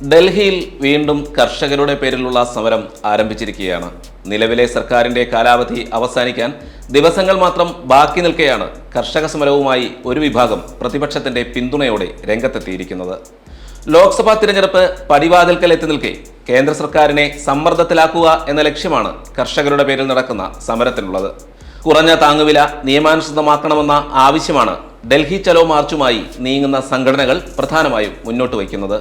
ഡൽഹിയിൽ വീണ്ടും കർഷകരുടെ പേരിലുള്ള സമരം ആരംഭിച്ചിരിക്കുകയാണ്. നിലവിലെ സർക്കാരിന്റെ കാലാവധി അവസാനിക്കാൻ ദിവസങ്ങൾ മാത്രം ബാക്കി നിൽക്കെയാണ് കർഷക സമരവുമായി ഒരു വിഭാഗം പ്രതിപക്ഷത്തിന്റെ പിന്തുണയോടെ രംഗത്തെത്തിയിരിക്കുന്നത്. ലോക്സഭാ തിരഞ്ഞെടുപ്പ് പടിവാതിൽക്കൽ എത്തി നിൽക്കെ കേന്ദ്ര സർക്കാരിനെ സമ്മർദ്ദത്തിലാക്കുക എന്ന ലക്ഷ്യമാണ് കർഷകരുടെ പേരിൽ നടക്കുന്ന സമരത്തിനുള്ളത്. കുറഞ്ഞ താങ്ങുവില നിയമാനുസൃതമാക്കണമെന്ന ആവശ്യമാണ് ഡൽഹി ചലോ മാർച്ചുമായി നീങ്ങുന്ന സംഘടനകൾ പ്രധാനമായും മുന്നോട്ട് വയ്ക്കുന്നത്.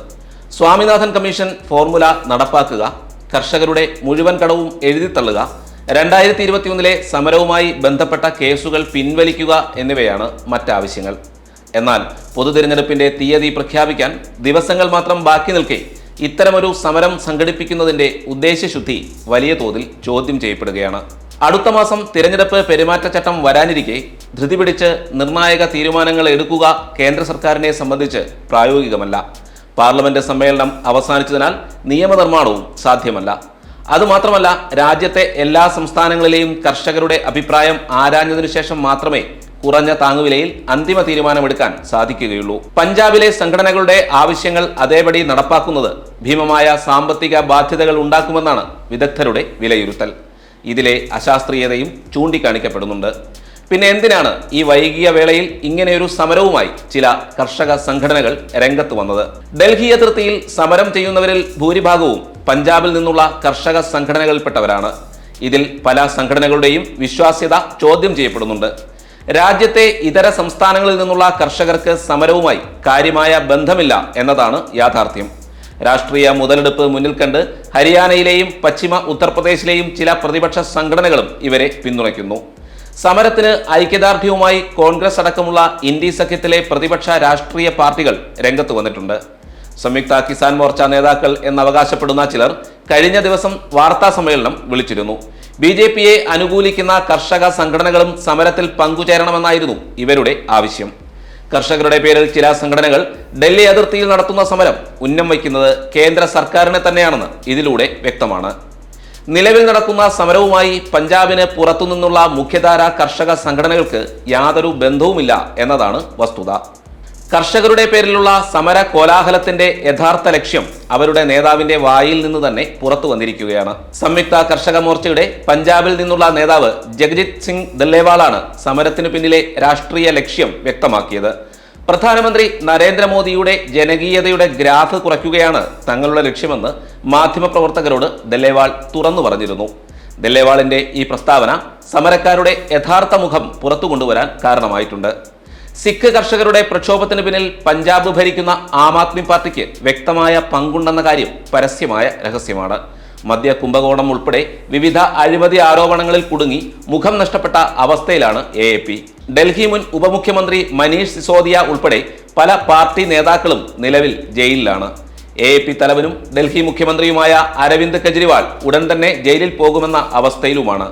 സ്വാമിനാഥൻ കമ്മീഷൻ ഫോർമുല നടപ്പാക്കുക കർഷകരുടെ മുഴുവൻ കടവും എഴുതിത്തള്ളുക രണ്ടായിരത്തി ഇരുപത്തിയൊന്നിലെ സമരവുമായി ബന്ധപ്പെട്ട കേസുകൾ പിൻവലിക്കുക എന്നിവയാണ് മറ്റാവശ്യങ്ങൾ. എന്നാൽ പൊതുതിരഞ്ഞെടുപ്പിന്റെ തീയതി പ്രഖ്യാപിക്കാൻ ദിവസങ്ങൾ മാത്രം ബാക്കി നിൽക്കെ ഇത്തരമൊരു സമരം സംഘടിപ്പിക്കുന്നതിന്റെ ഉദ്ദേശശുദ്ധി വലിയ തോതിൽ ചോദ്യം ചെയ്യപ്പെടുകയാണ്. അടുത്ത മാസം തിരഞ്ഞെടുപ്പ് പെരുമാറ്റച്ചട്ടം വരാനിരിക്കെ ധൃതി പിടിച്ച് നിർണായക തീരുമാനങ്ങൾ എടുക്കുക കേന്ദ്ര സർക്കാരിനെ സംബന്ധിച്ച് പ്രായോഗികമല്ല. പാർലമെന്റ് സമ്മേളനം അവസാനിച്ചതിനാൽ നിയമനിർമ്മാണവും സാധ്യമല്ല. അതുമാത്രമല്ല രാജ്യത്തെ എല്ലാ സംസ്ഥാനങ്ങളിലെയും കർഷകരുടെ അഭിപ്രായം ആരാഞ്ഞതിനു ശേഷം മാത്രമേ കുറഞ്ഞ താങ്ങുവിലയിൽ അന്തിമ തീരുമാനമെടുക്കാൻ സാധിക്കുകയുള്ളൂ. പഞ്ചാബിലെ സംഘടനകളുടെ ആവശ്യങ്ങൾ അതേപടി നടപ്പാക്കുന്നത് ഭീമമായ സാമ്പത്തിക ബാധ്യതകൾ ഉണ്ടാക്കുമെന്നാണ് വിദഗ്ധരുടെ വിലയിരുത്തൽ. ഇതിലെ അശാസ്ത്രീയതയും ചൂണ്ടിക്കാണിക്കപ്പെടുന്നുണ്ട്. പിന്നെ എന്തിനാണ് ഈ വൈകിയ വേളയിൽ ഇങ്ങനെയൊരു സമരവുമായി ചില കർഷക സംഘടനകൾ രംഗത്ത് വന്നത്? ഡൽഹി അതിർത്തിയിൽ സമരം ചെയ്യുന്നവരിൽ ഭൂരിഭാഗവും പഞ്ചാബിൽ നിന്നുള്ള കർഷക സംഘടനകളിൽപ്പെട്ടവരാണ് ഇതിൽ പല സംഘടനകളുടെയും വിശ്വാസ്യത ചോദ്യം ചെയ്യപ്പെടുന്നുണ്ട്. രാജ്യത്തെ ഇതര സംസ്ഥാനങ്ങളിൽ നിന്നുള്ള കർഷകർക്ക് സമരവുമായി കാര്യമായ ബന്ധമില്ല എന്നതാണ് യാഥാർത്ഥ്യം. രാഷ്ട്രീയ മുതലെടുപ്പ് മുന്നിൽ കണ്ട് ഹരിയാനയിലെയും പശ്ചിമ ഉത്തർപ്രദേശിലെയും ചില പ്രതിപക്ഷ സംഘടനകളും ഇവരെ പിന്തുണയ്ക്കുന്നു. സമരത്തിന് ഐക്യദാർഢ്യവുമായി കോൺഗ്രസ് അടക്കമുള്ള ഇന്ത്യ സഖ്യത്തിലെ പ്രതിപക്ഷ രാഷ്ട്രീയ പാർട്ടികൾ രംഗത്ത് വന്നിട്ടുണ്ട്. സംയുക്ത കിസാൻ മോർച്ച നേതാക്കൾ എന്നവകാശപ്പെടുന്ന ചിലർ കഴിഞ്ഞ ദിവസം വാർത്താ സമ്മേളനം വിളിച്ചിരുന്നു. ബി ജെ പിയെ അനുകൂലിക്കുന്ന കർഷക സംഘടനകളും സമരത്തിൽ പങ്കുചേരണമെന്നായിരുന്നു ഇവരുടെ ആവശ്യം. കർഷകരുടെ പേരിൽ ചില സംഘടനകൾ ഡൽഹി അതിർത്തിയിൽ നടത്തുന്ന സമരം ഉന്നം വയ്ക്കുന്നത് കേന്ദ്ര സർക്കാരിനെ തന്നെയാണെന്ന് ഇതിലൂടെ വ്യക്തമാണ്. നിലവിൽ നടക്കുന്ന സമരവുമായി പഞ്ചാബിന് പുറത്തുനിന്നുള്ള മുഖ്യധാര കർഷക സംഘടനകൾക്ക് യാതൊരു ബന്ധവുമില്ല എന്നതാണ് വസ്തുത. കർഷകരുടെ പേരിലുള്ള സമര കോലാഹലത്തിന്റെ യഥാർത്ഥ ലക്ഷ്യം അവരുടെ നേതാവിന്റെ വായിൽ നിന്ന് തന്നെ പുറത്തു വന്നിരിക്കുകയാണ്. സംയുക്ത കർഷക മോർച്ചയുടെ പഞ്ചാബിൽ നിന്നുള്ള നേതാവ് ജഗജിത് സിംഗ് ദല്ലേവാളാണ് സമരത്തിന് പിന്നിലെ രാഷ്ട്രീയ ലക്ഷ്യം വ്യക്തമാക്കിയത്. പ്രധാനമന്ത്രി നരേന്ദ്രമോദിയുടെ ജനകീയതയുടെ ഗ്രാഫ് കുറയ്ക്കുകയാണ് തങ്ങളുടെ ലക്ഷ്യമെന്ന് മാധ്യമപ്രവർത്തകരോട് ദല്ലേവാൾ തുറന്നു പറഞ്ഞിരുന്നു. ദല്ലേവാളിന്റെ ഈ പ്രസ്താവന സമരക്കാരുടെ യഥാർത്ഥ മുഖം പുറത്തു കൊണ്ടുവരാൻ കാരണമായിട്ടുണ്ട്. സിഖ് കർഷകരുടെ പ്രക്ഷോഭത്തിന് പിന്നിൽ പഞ്ചാബ് ഭരിക്കുന്ന ആം ആദ്മി പാർട്ടിക്ക് വ്യക്തമായ പങ്കുണ്ടെന്ന കാര്യം പരസ്യമായ രഹസ്യമാണ്. മദ്യ കുംഭകോണം ഉൾപ്പെടെ വിവിധ അഴിമതി ആരോപണങ്ങളിൽ കുടുങ്ങി മുഖം നഷ്ടപ്പെട്ട അവസ്ഥയിലാണ് എ ഡൽഹി മുൻ ഉപമുഖ്യമന്ത്രി മനീഷ് സിസോദിയ ഉൾപ്പെടെ പല പാർട്ടി നേതാക്കളും നിലവിൽ ജയിലിലാണ്. എ പി തലവനും ഡൽഹി മുഖ്യമന്ത്രിയുമായ അരവിന്ദ് കെജ്രിവാൾ ഉടൻ തന്നെ ജയിലിൽ പോകുമെന്ന അവസ്ഥയിലുമാണ്.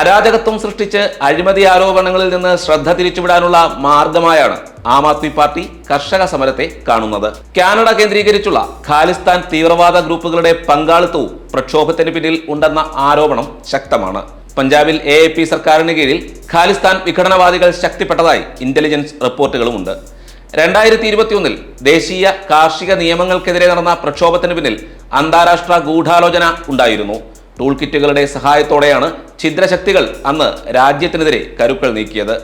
അരാജകത്വം സൃഷ്ടിച്ച് അഴിമതി ആരോപണങ്ങളിൽ നിന്ന് ശ്രദ്ധ തിരിച്ചുവിടാനുള്ള മാർഗമായാണ് ആം ആദ്മി പാർട്ടി കർഷക സമരത്തെ കാണുന്നത്. കാനഡ കേന്ദ്രീകരിച്ചുള്ള ഖാലിസ്ഥാൻ തീവ്രവാദ ഗ്രൂപ്പുകളുടെ പങ്കാളിത്തവും പ്രക്ഷോഭത്തിന് പിന്നിൽ ഉണ്ടെന്ന ആരോപണം ശക്തമാണ്. പഞ്ചാബിൽ എ എ പി സർക്കാരിന് കീഴിൽ ഖാലിസ്ഥാൻ വിഘടനവാദികൾ ശക്തിപ്പെട്ടതായി ഇന്റലിജൻസ് റിപ്പോർട്ടുകളുമുണ്ട്. രണ്ടായിരത്തി ഇരുപത്തിയൊന്നിൽ ദേശീയ കാർഷിക നിയമങ്ങൾക്കെതിരെ നടന്ന പ്രക്ഷോഭത്തിന് പിന്നിൽ അന്താരാഷ്ട്ര ഗൂഢാലോചന ഉണ്ടായിരുന്നു. ടൂൾ കിറ്റുകളുടെ സഹായത്തോടെയാണ് ഛിദ്രശക്തികൾ അന്ന് രാജ്യത്തിനെതിരെ കരുക്കൾ നീക്കിയത്.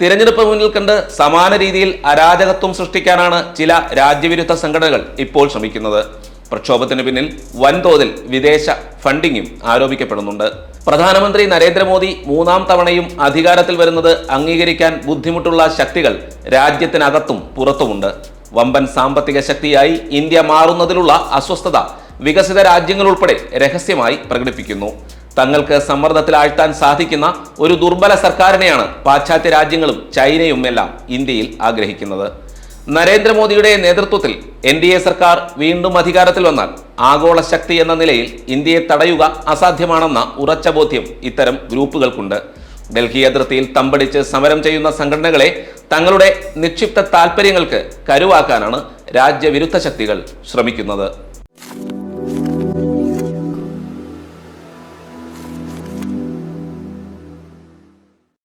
തിരഞ്ഞെടുപ്പ് മുന്നിൽ കണ്ട് സമാന രീതിയിൽ അരാജകത്വം സൃഷ്ടിക്കാനാണ് ചില രാജ്യവിരുദ്ധ സംഘടനകൾ ഇപ്പോൾ ശ്രമിക്കുന്നത്. പ്രക്ഷോഭത്തിന് പിന്നിൽ വൻതോതിൽ വിദേശ ഫണ്ടിങ്ങും ആരോപിക്കപ്പെടുന്നുണ്ട്. പ്രധാനമന്ത്രി നരേന്ദ്രമോദി മൂന്നാം തവണയും അധികാരത്തിൽ വരുന്നത് അംഗീകരിക്കാൻ ബുദ്ധിമുട്ടുള്ള ശക്തികൾ രാജ്യത്തിനകത്തും പുറത്തുമുണ്ട്. വമ്പൻ സാമ്പത്തിക ശക്തിയായി ഇന്ത്യ മാറുന്നതിലുള്ള അസ്വസ്ഥത വികസിത രാജ്യങ്ങൾ ഉൾപ്പെടെ രഹസ്യമായി പ്രകടിപ്പിക്കുന്നു. തങ്ങൾക്ക് സമ്മർദ്ദത്തിലാഴ്ത്താൻ സാധിക്കുന്ന ഒരു ദുർബല സർക്കാരിനെയാണ് പാശ്ചാത്യ രാജ്യങ്ങളും ചൈനയും എല്ലാം ഇന്ത്യയിൽ ആഗ്രഹിക്കുന്നത്. നരേന്ദ്രമോദിയുടെ നേതൃത്വത്തിൽ എൻ ഡി എ സർക്കാർ വീണ്ടും അധികാരത്തിൽ വന്നാൽ ആഗോള ശക്തി എന്ന നിലയിൽ ഇന്ത്യയെ തടയുക അസാധ്യമാണെന്ന ഉറച്ച ബോധ്യം ഇത്തരം ഗ്രൂപ്പുകൾക്കുണ്ട്. ഡൽഹി അതിർത്തിയിൽ തമ്പടിച്ച് സമരം ചെയ്യുന്ന സംഘടനകളെ തങ്ങളുടെ നിക്ഷിപ്ത താൽപ്പര്യങ്ങൾക്ക് കരുവാക്കാനാണ് രാജ്യവിരുദ്ധ ശക്തികൾ ശ്രമിക്കുന്നത്.